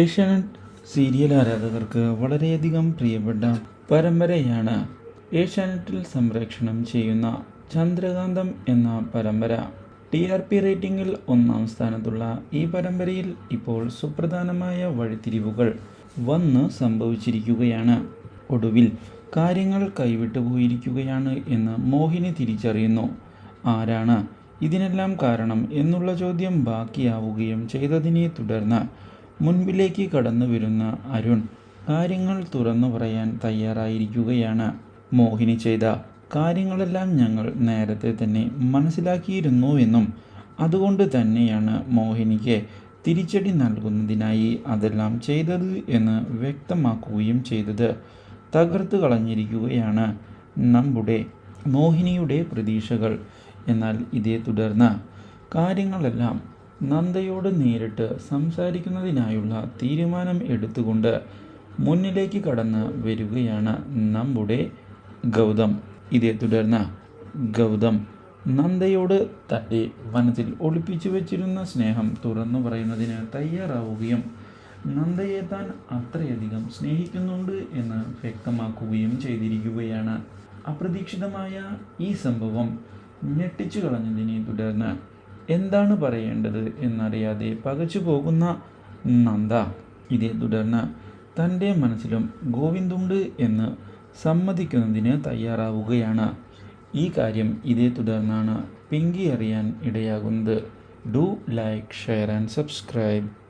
Asianet serial ആരാധകർക്ക് വളരെയധികം പ്രിയപ്പെട്ട പരമ്പരയാണ് ഏഷ്യാനെറ്റിൽ സംപ്രേഷണം ചെയ്യുന്ന ചന്ദ്രകാന്തം എന്ന പരമ്പര. ടി ആർ പി റേറ്റിംഗിൽ ഒന്നാം സ്ഥാനത്തുള്ള ഈ പരമ്പരയിൽ ഇപ്പോൾ സുപ്രധാനമായ വഴിത്തിരിവുകൾ വന്ന് സംഭവിച്ചിരിക്കുകയാണ്. ഒടുവിൽ കാര്യങ്ങൾ കൈവിട്ടു പോയിരിക്കുകയാണ് എന്ന് മോഹിനി തിരിച്ചറിയുന്നു. ആരാണ് ഇതിനെല്ലാം കാരണം എന്നുള്ള ചോദ്യം ബാക്കിയാവുകയും ചെയ്തതിനെ തുടർന്ന് മുൻപിലേക്ക് കടന്നു വരുന്ന അരുൺ കാര്യങ്ങൾ തുറന്നു പറയാൻ തയ്യാറായിരിക്കുകയാണ്. മോഹിനി ചെയ്ത കാര്യങ്ങളെല്ലാം ഞങ്ങൾ നേരത്തെ തന്നെ മനസ്സിലാക്കിയിരുന്നുവെന്നും അതുകൊണ്ട് തന്നെയാണ് മോഹിനിക്ക് തിരിച്ചടി നൽകുന്നതിനായി അതെല്ലാം ചെയ്തത് എന്ന് വ്യക്തമാക്കുകയും ചെയ്തത്. തകർത്തു കളഞ്ഞിരിക്കുകയാണ് നമ്മുടെ മോഹിനിയുടെ പ്രതീക്ഷകൾ. എന്നാൽ ഇതേ തുടർന്ന് കാര്യങ്ങളെല്ലാം നന്ദയോട് നേരിട്ട് സംസാരിക്കുന്നതിനായുള്ള തീരുമാനം എടുത്തുകൊണ്ട് മുന്നിലേക്ക് കടന്ന് വരികയാണ് നമ്മുടെ ഗൗതം. ഇതേ തുടർന്ന് ഗൗതം നന്ദയോട് തന്റെ വനത്തിൽ ഒളിപ്പിച്ചു വച്ചിരുന്ന സ്നേഹം തുറന്നു പറയുന്നതിന് തയ്യാറാവുകയും നന്ദയെ താൻ അത്രയധികം സ്നേഹിക്കുന്നുണ്ട് എന്ന് വ്യക്തമാക്കുകയും ചെയ്തിരിക്കുകയാണ്. അപ്രതീക്ഷിതമായ ഈ സംഭവം ഞെട്ടിച്ചു കളഞ്ഞതിനെ തുടർന്ന് എന്താണ് പറയേണ്ടത് എന്നറിയാതെ പകച്ചു പോകുന്ന നന്ദ ഇതേ തുടർന്ന് തന്റെ മനസ്സിലും ഗോവിന്ദുണ്ട് എന്ന് സമ്മതിക്കുന്നതിന് തയ്യാറാവുകയാണ്. ഈ കാര്യം ഇതേ തുടർന്നാണ് പിങ്കി അറിയാൻ ഇടയാകുന്നത്. Do like share and subscribe.